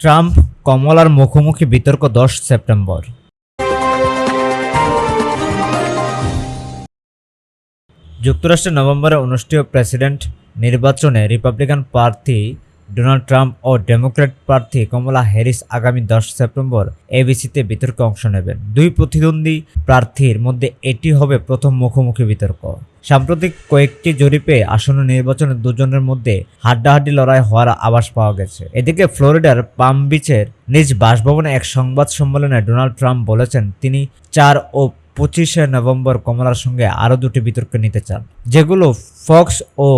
Trump কমলার মুখোমুখি বিতর্ক দশ সেপ্টেম্বর যুক্তরাষ্ট্রে নভেম্বরে অনুষ্ঠেয় প্রেসিডেন্ট নির্বাচনে রিপাবলিকান প্রার্থী ডোনাল্ড ট্রাম্প ও ডেমোক্র্যাট প্রার্থী কমলা হ্যারিস আগামী দশ সেপ্টেম্বর এবিসিতে বিতর্কে অংশ নেবেন। দুই প্রতিদ্বন্দ্বী প্রার্থীর মধ্যে এটি হবে প্রথম মুখোমুখি বিতর্ক। সাম্প্রতিক কয়েকটি জরিপে আসন্ন নির্বাচনে দুজনের মধ্যে হাড্ডাহাড্ডি লড়াই হওয়ার আভাস পাওয়া গেছে। এদিকে ফ্লোরিডার পাম বিচের নিজ বাসভবনে এক সংবাদ সম্মেলনে ডোনাল্ড ট্রাম্প বলেছেন, তিনি চার ও পঁচিশে নভেম্বর কমলার সঙ্গে আরও দুটি বিতর্ক নিতে চান, যেগুলো ফক্স ও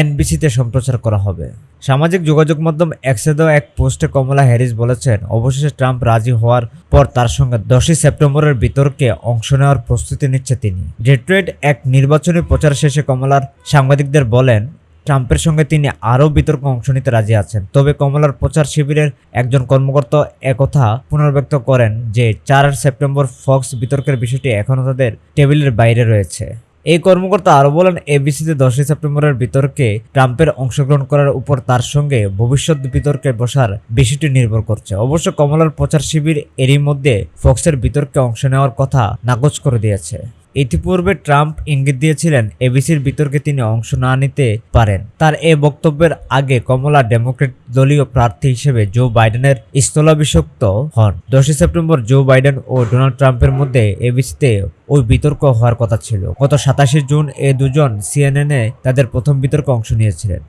এনবিসিতে সম্প্রচার করা হবে। সামাজিক যোগাযোগ মাধ্যম এক্সে দেওয়া এক পোস্টে কমলা হ্যারিস বলেছেন, অবশেষে ট্রাম্প রাজি হওয়ার পর তার সঙ্গে দশই সেপ্টেম্বরের বিতর্কে অংশ নেওয়ার প্রস্তুতি নিচ্ছে তিনি। ডেট্রয়েট এক নির্বাচনী প্রচার শেষে কমলার সাংবাদিকদের বলেন ট্রাম্পের সঙ্গে তিনি আরও বিতর্ক অংশ নিতে রাজি আছেন। তবে কমলার প্রচার শিবিরের একজন কর্মকর্তা একথা পুনর্ব্যক্ত করেন যে, চার সেপ্টেম্বর ফক্স বিতর্কের বিষয়টি এখনও তাদের টেবিলের বাইরে রয়েছে। এই কর্মকর্তা আরও বলেন এবিসিতে দশই সেপ্টেম্বরের বিতর্কে ট্রাম্পের অংশগ্রহণ করার উপর তার সঙ্গে ভবিষ্যৎ বিতর্কে বসার বিষয়টি নির্ভর করছে। অবশ্য কমলার প্রচার শিবির এরই মধ্যে ফক্সের বিতর্কে অংশ নেওয়ার কথা নাকচ করে দিয়েছে। ইতিপূর্বে ট্রাম্প ইঙ্গিত দিয়েছিলেন, এবিসির বিতর্কে তিনি অংশ না নিতে পারেন। তার এ বক্তব্যের আগে কমলা ডেমোক্রেট দলীয় প্রার্থী হিসেবে জো বাইডেনের স্থলাভিষিক্ত হন। দশই সেপ্টেম্বর জো বাইডেন ও ডোনাল্ড ট্রাম্পের মধ্যে এবিসিতে ওই বিতর্ক হওয়ার কথা ছিল। গত সাতাশে জুন এ দুজন সিএনএনে তাদের প্রথম বিতর্কে অংশ নিয়েছিলেন।